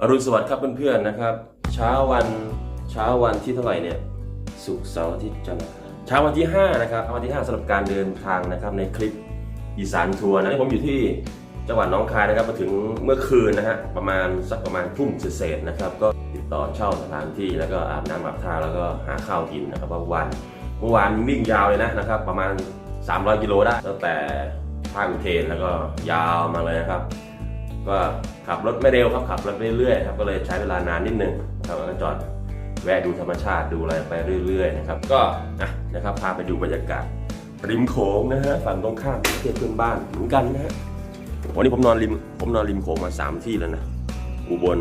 อรุณสวัสดิ์ครับเพื่อนๆนะครับ เช้าวันเช้าวันที่เท่าไหร่เนี่ยศุกร์เสาร์อาทิตย์จันทร์เช้าวันที่5นะครับวันที่5สำหรับการเดินทางนะครับในคลิปอีสานทัวร์นะนี่ผมอยู่ที่จังหวัดน้องคายนะครับมาถึงเมื่อคืนนะฮะประมาณสักประมาณทุ่มเศษนะครับ ก็ติดต่อเช่าสถานที่แล้วก็อาบน้ำอาบท่าแล้วก็หาข้าวกินนะครับเมื่อวานเมื่อวานวิ่งยาวเลยนะนะครับ ประมาณ 300 กิโลได้ตั้งแต่ภาคอุเทนแล้วก็ยาวมาเลยนะครับ ก็ขับรถไม่เร็วครับขับรถเรื่อยๆครับก็เลยใช้เวลานานนิดนึงครับแล้วก็จอดแวะดูธรรมชาติดูอะไรไปเรื่อยๆนะครับก็อะนะครับพาไปดูบรรยากาศริมโขงนะฮะฝั่งตรงข้ามประเทศเพื่อนบ้านเหมือนกันนะฮะวันนี้ผมนอนริมผมนอนริมโขงมาสามที่แล้วนะอุบล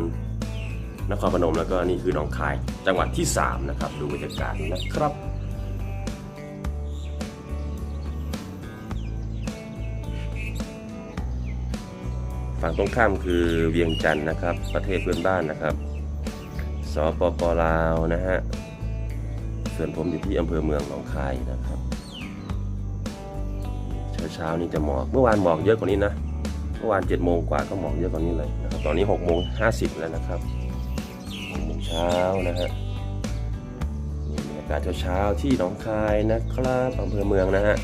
นครพนมแล้วก็นี่คือหนองคาย จังหวัดที่สามนะครับ ดูบรรยากาศนะครับ ฝั่งตรงข้ามคือเวียงจันทร์นะครับ ประเทศเพื่อนบ้านนะครับสปปลาวนะฮะส่วนผมอยู่ที่อำเภอเมืองหนองคายนะครับเช้าเช้าๆนี่จะหมอกเมื่อวานหมอกเยอะกว่านี้นะเมื่อวานเจ็ดโมงกว่าก็หมอกเยอะกว่านี้เลยนะครับตอนนี้หกโมงห้าสิบแล้วนะครับหกโมงเช้านะฮะนี่บรรยากาศเช้าๆที่หนองคายนะครับอำเภอเมืองนะฮะ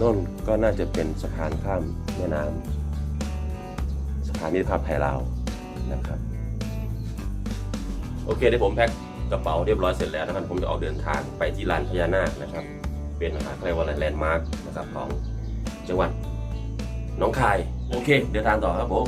น่นก็น่าจะเป็นสะพานข้ามแม่น้ำานีภาพไทยลาวนะครับโอเคเดี๋ยวผมแพ็คกระเป๋าเรียบร้อยเสร็จแล้วนะครับผมจะออกเดินทางไปที่ลานพญานาคนะครับ เป็นอาหารเรียกว่าแลนด์มาร์กนะครับของจังหวัดน้องคาย โอเค เดินทางต่อครับผม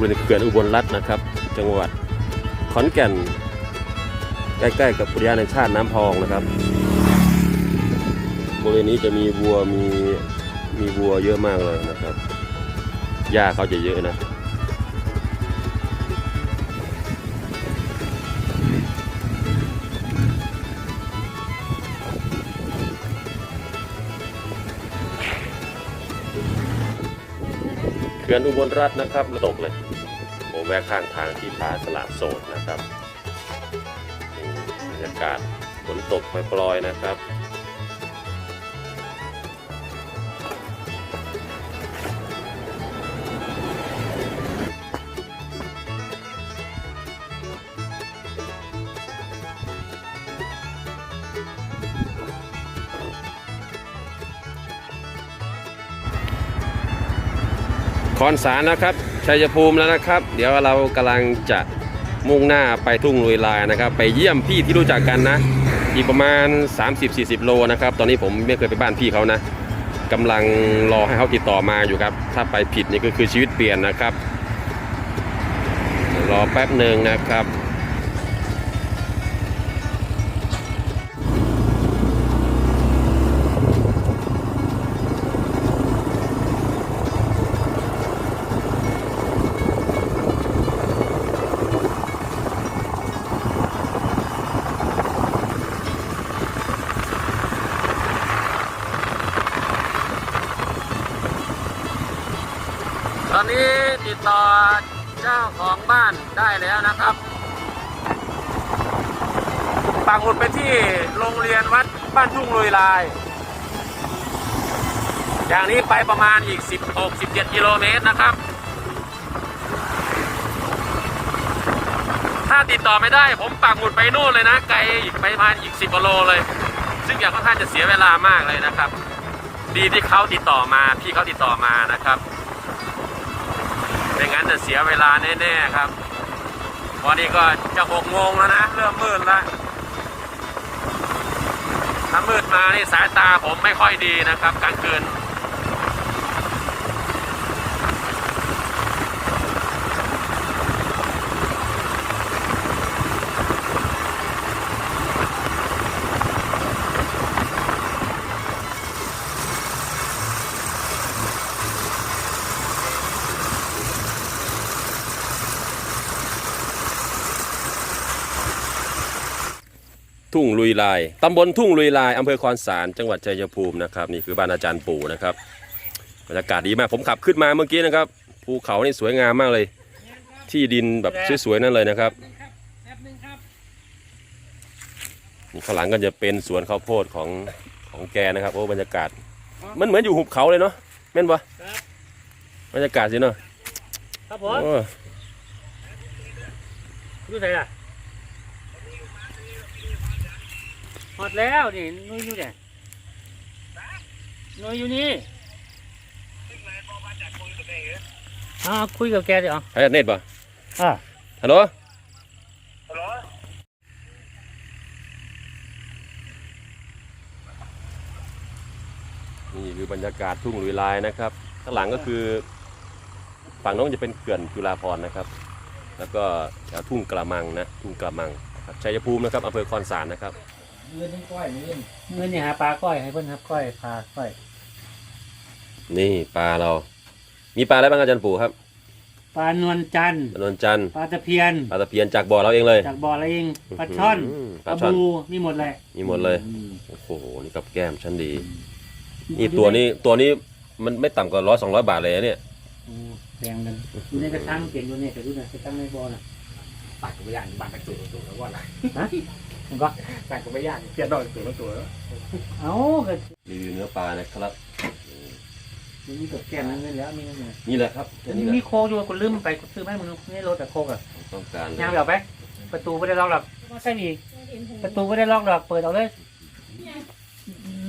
บริเวณเขื่อนอุบลรัตน์นะครับ จังหวัดขอนแก่น ใกล้ๆกับอุทยานแห่งชาติน้ำพองนะครับ บริเวณนี้จะมีวัวมีมีวัวเยอะมากเลยนะครับหญ้าเขาจะเยอะนะ ขื่อนอุบลรัตน์นะครับตกเลยผมแวะข้างทางที่ผาสละโสดนะครับบรรยากาศฝนตกปล่อยๆนะครับ คอนสารนะครับชัยภูมิแล้วนะครับ เดี๋ยวเรากำลังจะมุ่งหน้าไปทุ่งลุยลายนะครับ ไปเยี่ยมพี่ที่รู้จักกันนะ อีกประมาณ 30-40 โลนะครับ ตอนนี้ผมไม่เคยไปบ้านพี่เขานะกำลังรอให้เขาติดต่อมาอยู่ครับ ถ้าไปผิดนี่ก็คือชีวิตเปลี่ยนนะครับ รอแป๊บหนึ่งนะครับ ตอนนี้ติดต่อเจ้าของบ้านได้แล้วนะครับปักหมุดไปที่โรงเรียนวัดบ้านทุ่งลุยลาย อย่างนี้ไปประมาณอีก 16-17 กิโลเมตรนะครับ ถ้าติดต่อไม่ได้ผมปักหมุดไปนู่นเลยนะ ไกลอีกไปประมาณอีก 10กิโลเลย ซึ่งอย่างค่อนข้างจะเสียเวลามากเลยนะครับ ดีที่เขาติดต่อมา พี่เขาติดต่อมานะครับ ไม่งั้นจะเสียเวลาแน่ๆครับวันนี้ก็จะหกโมงแล้วนะ เริ่มมืดแล้วถ้ามืดมานี่สายตาผมไม่ค่อยดีนะครับกลางคืน ทุ่งลุยลายตำบลทุ่งลุยลายอำเภอคอนสารจังหวัดชัยภูมินะครับนี่คือบ้านอาจารย์ปู่นะครับบรรยากาศดีมากผมขับขึ้นมาเมื่อกี้นะครับภูเขานี่สวยงามมากเลย ที่ดินแบบสวยๆนั่นเลยนะครับนี่ข้างหลังก็จะเป็นสวนข้าวโพดของของแกนะครับโอ้บรรยากาศ มันเหมือนอยู่หุบเขาเลยเนาะแม่นปะบรรยากาศสิเนาะครับผมโอ้ดูไหนล่ะ หมดแล้วนี่นุ้ยอยู่เนี่ยนุ้ยอยู่นี่อ่าคุยกับแกดิอ๋อใช้เน็ตปะอ่าฮัลโหลนี่คือบรรยากาศทุ่งลุยลายนะครับข้างหลังก็คือฝั่งโน้นจะเป็นเขื่อนจุฬาภรณ์นะครับ แล้วก็แถวทุ่งกระมังนะทุ่งกระมังนะครับชัยภูมินะครับอำเภอคอนสารนะครับ เงินนี่ก้อยเงินเงินนี่หาปลาก้อยให้เพิ่นครับก้อยปลาก้อยนี่ปลาเรา มีปลาอะไรบ้างอาจารย์ปู่ครับปลานวลจันทร์ปลานวลจันทร์ปลาตะเพียนปลาตะเพียนจากบ่อเราเองเลย จากบ่ออะไรเองปลาช่อนมปปลาลาช่อน บูนี่หมดเลยมีหมดเลย โอ้โห นี่กับแก้มชั้นดี นี่ตัวนี้ตัวนี้มันไม่ต่ำกว่าร้อยสองร้อยบาทเลยนะเนี่ยโอ้แบ่งกันอยู่ในกระชังเก็บอยู่เนี่ยแต่ดูนะกระชังในบ่อน่ะตัดก็ไม่ยากบางกระจุกตัวแล้วว่าอะไรฮะ มันก็ตัดก็ไม่ยากเพียนดอกตัวละตัวแล้วเอ้าก็รีวิวเนื้อปลานะครับมันมีกับแก้มนั่นแล้วมีนั่นเลยนี่แหละครับมันนี่แหละมีโคกอยู่กูลืมไปกูซื้อมาให้มึงนี่รถแต่โคกอะต้องการเลยยางไปเอาไป ประตูไม่ได้ล็อกหรอกใช่มีประตูไม่ได้ล็อกหรอกเปิดเอาเลย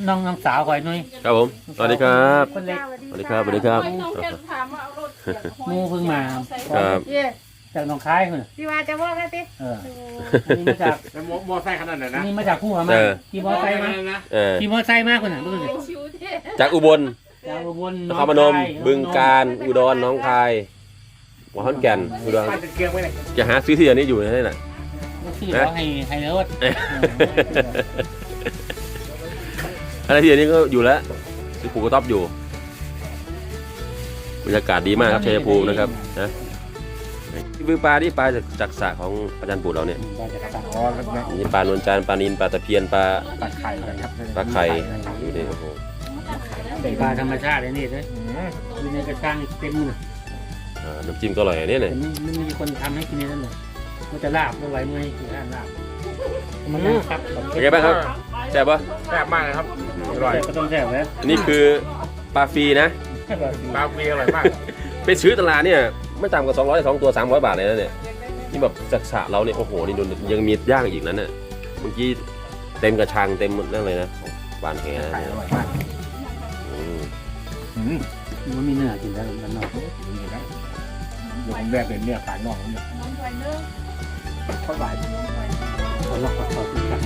น้องน้องสาวคอยหนุ่ยครับผมสวัสดีครับคนเล็กสวัสดีครับสวัสดีครับ น้องแค่ถามว่าเอารถหมูเพิ่งมา ครับ เย่ จากหนองคายคนน่ะพี่ว่าจะบอกกันติเออ อันนี้มาจากแล้วมอไซค์ขนาดไหนอันนะนี้มาจากผู้ว่ามาเออ ขี่มอไซค์มานะเออขี่มอไซค์มาคนน่ะดูสิชิวเท่จากอุบลจากอุบลนครพนม บึงกาฬอุดรหน้องคายหัวขอนแก่นอุดรป้าจะเกียงไว้ไหนจะหาซื้อที่อันนี้อยู่นั่นแหละก็คือเขาให้ให้รถอะไรที่อันนี้ก็อยู่แล้วซื้อผูกกระต๊อบอยู่ บรรยากาศดีมากครับชัยภูมินะครับนะนี่ คือปลาที่ปลาจากจากสระของอาจารย์ปู่เราเนี่ยมาจากสั่งอ๋อแล้วนะนี่ปลานวลจันทร์ปลานินปลาตะเพียนปลาตัดไข่กันครับปลาไข่ดูดิโอ้โหเป็นปลาธรรมชาติเลยนี่เลยอยู่ในกระชังเต็มเลยอ่าน้ำจิ้มก็อร่อยอันนี้เนี่ยแต่ไม่ไม่มีคนทำให้กินในนั้นเลยมันจะลาบไม่ไหวเมื่อยคือร้านลาบมันครับเป็นไงบ้างครับแซ่บปะแซ่บมากเลยครับอร่อยก็ต้องแซ่บแล้วอันนี้คือปลาฟรีนะปลาเวียอร่อยมากไปซื้อตลาดเนี่ย ไม่ต่ำกว่า200สองตัว300บาทเลยนะเนี่ยนี่แบบจากสระเราเนี่ยโอ้โหนี่ดูยังมีย่างอีกนั้นน่ะเมื่อกี้เต็มกระชังเต็มนั่นเลยนะบานแหนะไข่เนี่ยอร่อยมากอืมอืมมันมีเนื้อกินแล้วมันนอกเดี๋ยวผมแรกเป็นเนี่ยขายนอกเนี่ยน้องไฟเนอร์ค่อยไหวเขาลอกเขาเขาที่กัน